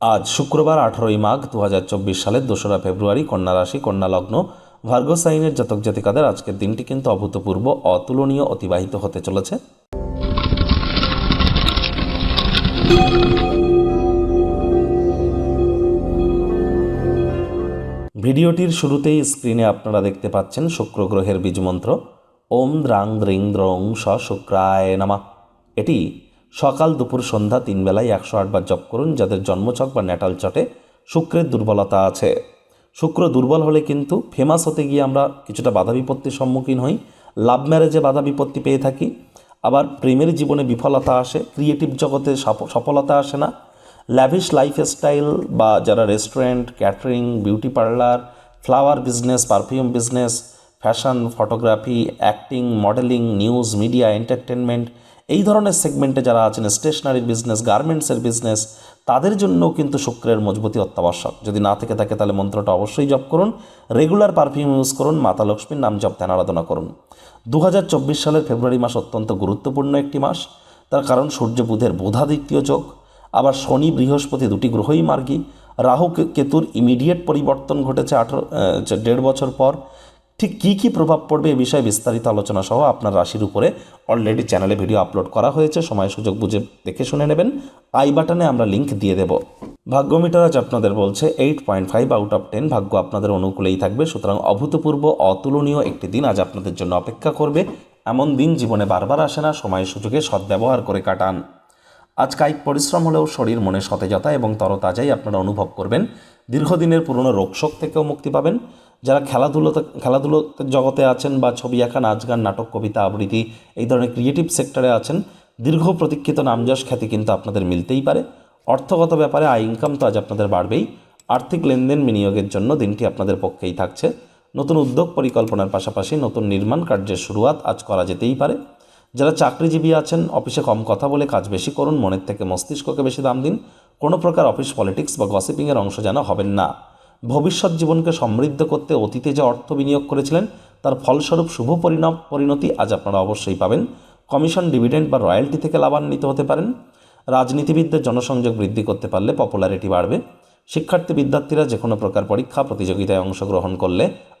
আজ শুক্রবার আঠারোই মাঘ দু হাজার চব্বিশ সালের দোসরা ফেব্রুয়ারি কন্যা রাশি, কন্যা লগ্ন। ভার্গ সাইনের জাতক জাতিকাদের আজকের দিনটি কিন্তু অভূতপূর্ব, অতুলনীয়, অতিবাহিত হতে চলেছে। ভিডিওটির শুরুতেই স্ক্রিনে আপনারা দেখতে পাচ্ছেন শুক্র গ্রহের বীজমন্ত্র। ওম দ্রাং দ্রিং দ্রং স শুক্রায় নামা। এটি সকাল দুপুর সন্ধ্যা তিন বেলায় একশো আটবার জপ করুন, যাদের জন্মছক বা ন্যাটাল চটে শুক্রের দুর্বলতা আছে। শুক্র দুর্বল হলে কিন্তু ফেমাস হতে গিয়ে আমরা কিছুটা বাধা বিপত্তির সম্মুখীন হই। লাভ ম্যারেজে বাধা বিপত্তি পেয়ে থাকি। আবার প্রেমের জীবনে বিফলতা আসে ক্রিয়েটিভ জগতে সফ- সফলতা আসে না। ল্যাভিশ লাইফস্টাইল বা যারা restaurant catering beauty parlour flower business perfume business fashion photography acting modeling news media entertainment এই ধরনের সেগমেন্টে যারা আছেন স্টেশনারি বিজনেস গার্মেন্টসের বিজনেস তাদের জন্যও কিন্তু শুক্রের মজবুতি অত্যাবশ্যক। যদি না থেকে থাকে, তাহলে মন্ত্রটা অবশ্যই জপ করুন। রেগুলার পারফিউম ইউজ করুন, মাতা লক্ষ্মীর নাম জপ ধ্যান আরাধনা করুন। দু হাজার চব্বিশ সালের ফেব্রুয়ারি মাস অত্যন্ত গুরুত্বপূর্ণ একটি মাস। তার কারণ সূর্য বুধের বোধাদিত্য যোগ, আবার শনি বৃহস্পতি দুটি গ্রহই মার্গী। রাহু কেতুর ইমিডিয়েট পরিবর্তন ঘটেছে আঠারো দেড় বছর পর। ঠিক কী কী প্রভাব পড়বে এ বিষয়ে বিস্তারিত আলোচনা সহ আপনার রাশির উপরে অলরেডি চ্যানেলে ভিডিও আপলোড করা হয়েছে, সময় সুযোগ বুঝে দেখে শুনে নেবেন। আই বাটনে আমরা লিংক দিয়ে দেব। ভাগ্য মিটার আজ আপনাদের বলছে eight point five out of ten ভাগ্য আপনাদের অনুকূলেই থাকবে, সুতরাং অভূতপূর্ব, অতুলনীয় একটি দিন আজ আপনাদের জন্য অপেক্ষা করবে। এমন দিন জীবনে বারবার আসে না, সময় সুযোগে সদ্ব্যবহার করে কাটান। আজ কায়িক পরিশ্রম হলেও শরীর মনে সতেজতা এবং তরতাজাই আপনারা অনুভব করবেন। দীর্ঘদিনের পুরনো রোগশোক থেকেও মুক্তি পাবেন। যারা খেলাধুলোতে খেলাধুলো জগতে আছেন বা ছবি আঁকা নাচ গান নাটক, কবিতা, আবৃত্তি, এই ধরনের ক্রিয়েটিভ সেক্টরে আছেন, দীর্ঘ প্রতীক্ষিত নামযশ খ্যাতি কিন্তু আপনাদের মিলতেই পারে। অর্থগত ব্যাপারে আয় ইনকাম তো আজ আপনাদের বাড়বেই। আর্থিক লেনদেন বিনিয়োগের জন্য দিনটি আপনাদের পক্ষেই থাকছে। নতুন উদ্যোগ পরিকল্পনার পাশাপাশি নতুন নির্মাণ কার্যের শুরুয়াত আজ করা যেতেই পারে। যারা চাকরিজীবী আছেন, অফিসে কম কথা বলে কাজ বেশি করুন, মনের থেকে মস্তিষ্ককে বেশি দাম দিন। কোনো প্রকার অফিস পলিটিক্স বা গসিপিংয়ের অংশ যেন হবেন না। ভবিষ্যৎ জীবনকে সমৃদ্ধ করতে অতীতে যে অর্থ বিনিয়োগ করেছিলেন, তার ফলস্বরূপ শুভ পরিণাম, পরিণতি আজ আপনারা অবশ্যই পাবেন। কমিশন, ডিভিডেন্ড বা রয়্যালটি থেকে লাভান্বিত হতে পারেন। রাজনীতিবিদদের জনসংযোগ বৃদ্ধি করতে পারলে পপুলারিটি বাড়বে। শিক্ষার্থী বিদ্যার্থীরা যে কোনো প্রকার পরীক্ষা, প্রতিযোগিতায় অংশগ্রহণ করলে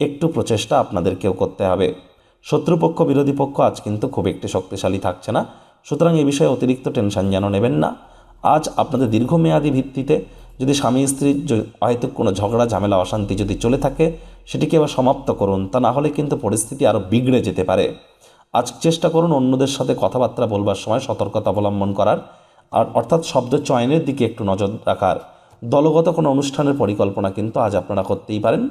একটু প্রচেষ্টা আপনাদেরকেও করতে হবে। শত্রুপক্ষ, বিরোধী পক্ষ আজ কিন্তু খুব একটি শক্তিশালী থাকছে না। সুতরাং এ বিষয়ে অতিরিক্ত টেনশন যেন নেবেন না। আজ আপনাদের দীর্ঘমেয়াদী ভিত্তিতে যদি স্বামী স্ত্রীর হয়তো কোনো ঝগড়া, ঝামেলা, অশান্তি যদি চলে থাকে, সেটিকে এবার সমাপ্ত করুন। তা না হলে কিন্তু পরিস্থিতি আরও বিগড়ে যেতে পারে। আজ চেষ্টা করুন অন্যদের সাথে কথাবার্তা বলবার সময় সতর্কতা অবলম্বন করার। আর অর্থাৎ শব্দ চয়নের দিকে একটু নজর রাখার। দলগত কোনো অনুষ্ঠানের পরিকল্পনা কিন্তু আজ আপনারা করতেই পারেন।